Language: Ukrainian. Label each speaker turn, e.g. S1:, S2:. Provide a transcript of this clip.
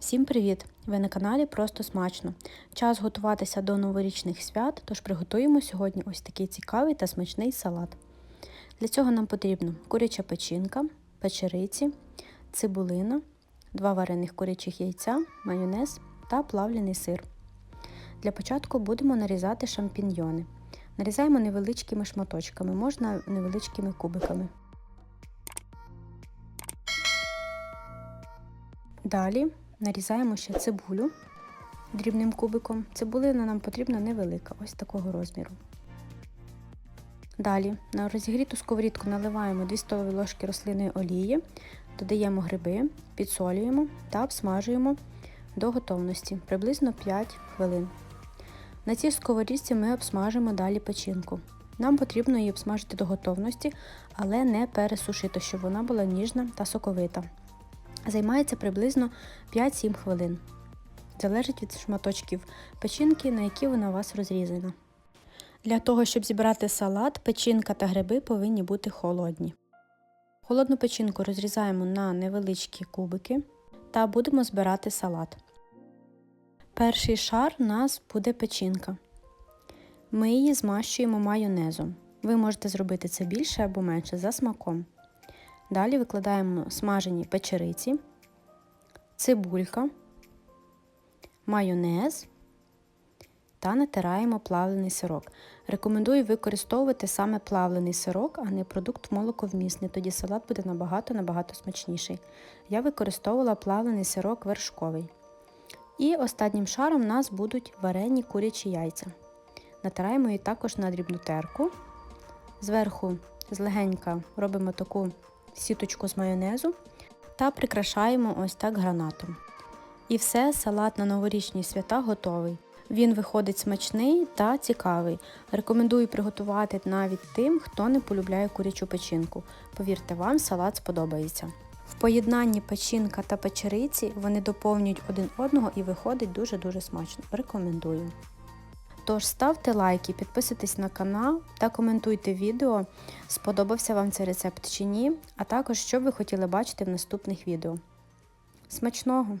S1: Всім привіт! Ви на каналі Просто Смачно. Час готуватися до новорічних свят, тож приготуємо сьогодні ось такий цікавий та смачний салат. Для цього нам потрібно куряча печінка, печериці, цибулина, два варених курячих яйця, майонез та плавлений сир. Для початку будемо нарізати шампіньйони. Нарізаємо невеличкими шматочками, можна невеличкими кубиками. Далі нарізаємо ще цибулю дрібним кубиком. Цибулина нам потрібна невелика, ось такого розміру. Далі на розігріту сковорідку наливаємо 2 столові ложки рослинної олії, додаємо гриби, підсолюємо та обсмажуємо до готовності приблизно 5 хвилин. На цій сковорідці ми обсмажимо далі печінку. Нам потрібно її обсмажити до готовності, але не пересушити, щоб вона була ніжна та соковита. Займається приблизно 5-7 хвилин. Залежить від шматочків печінки, на які вона у вас розрізана. Для того, щоб зібрати салат, печінка та гриби повинні бути холодні. Холодну печінку розрізаємо на невеличкі кубики та будемо збирати салат. Перший шар у нас буде печінка. Ми її змащуємо майонезом. Ви можете зробити це більше або менше за смаком. Далі викладаємо смажені печериці, цибулька, майонез та натираємо плавлений сирок. Рекомендую використовувати саме плавлений сирок, а не продукт молоковмісний, тоді салат буде набагато-набагато смачніший. Я використовувала плавлений сирок вершковий. І останнім шаром у нас будуть варені курячі яйця. Натираємо її також на дрібну терку. Зверху злегенька робимо таку сіточку з майонезу та прикрашаємо ось так гранатом. І все, салат на новорічні свята готовий. Він виходить смачний та цікавий. Рекомендую приготувати навіть тим, хто не полюбляє курячу печінку. Повірте, вам салат сподобається. В поєднанні печінка та печериці вони доповнюють один одного і виходить дуже-дуже смачно. Рекомендую. Тож ставте лайки, підписуйтесь на канал та коментуйте відео, сподобався вам цей рецепт чи ні, а також що ви хотіли бачити в наступних відео. Смачного!